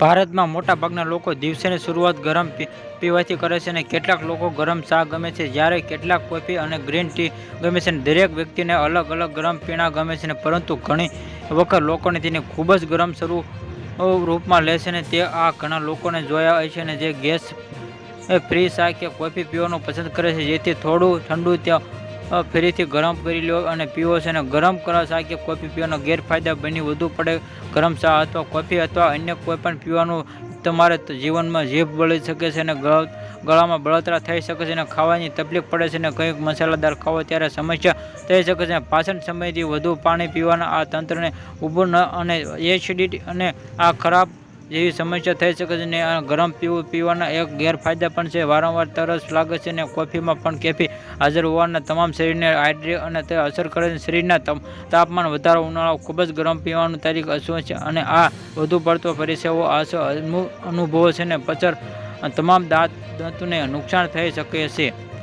ભારતમાં મોટાભાગના લોકો દિવસની શરૂઆત ગરમ પીવાથી કરે છે અને કેટલાક લોકો ગરમ ચા ગમે છે, જ્યારે કેટલાક કોફી અને ગ્રીન ટી ગમે છે અને દરેક વ્યક્તિને અલગ અલગ ગરમ પીણા ગમે છે પરંતુ ઘણી વખત લોકોને તેને ખૂબ જ ગરમ શરૂ રૂપમાં લે છે અને તે આ ઘણા લોકોને જોયા હોય છે અને જે ગેસ ફ્રી ચા કે કોફી પીવાનું પસંદ કરે છે, જેથી થોડું ઠંડુ ત્યાં ફરીથી ગરમ કરી લો અને પીવો છે અને ગરમ કરવા ચા કે કોફી પીવાના ગેરફાયદા બની વધુ પડે. ગરમ ચા અથવા કોફી અથવા અન્ય કોઈપણ પીવાનું તમારે જીવનમાં જીભ બળી શકે છે અને ગળ- ગળામાં બળતરા થઈ શકે છે અને ખાવાની તકલીફ પડે છે અને કંઈક મસાલાદાર ખાવો ત્યારે સમસ્યા થઈ શકે છે. પાચન સમયથી વધુ પાણી પીવાના આ તંત્રને ઊભું ન અને એસિડિટી અને આ ખરાબ જેવી સમસ્યા થઈ શકે છે ને ગરમ પીવું પીવાના એક ગેરફાયદા પણ છે. વારંવાર તરસ લાગે છે ને કોફીમાં પણ કેફી હાજર હોવાના તમામ શરીરને હાઇડ્રેટ અને તે અસર કરે છે. શરીરના તાપમાન વધારો, ઉનાળો ખૂબ જ ગરમ પીવાનું તારીખ અસુ છે અને આ વધુ પડતો પરિસેવો આસો અનુ- અનુભવો છે ને પચર, તમામ દાંત દાંતને નુકસાન થઈ શકે છે.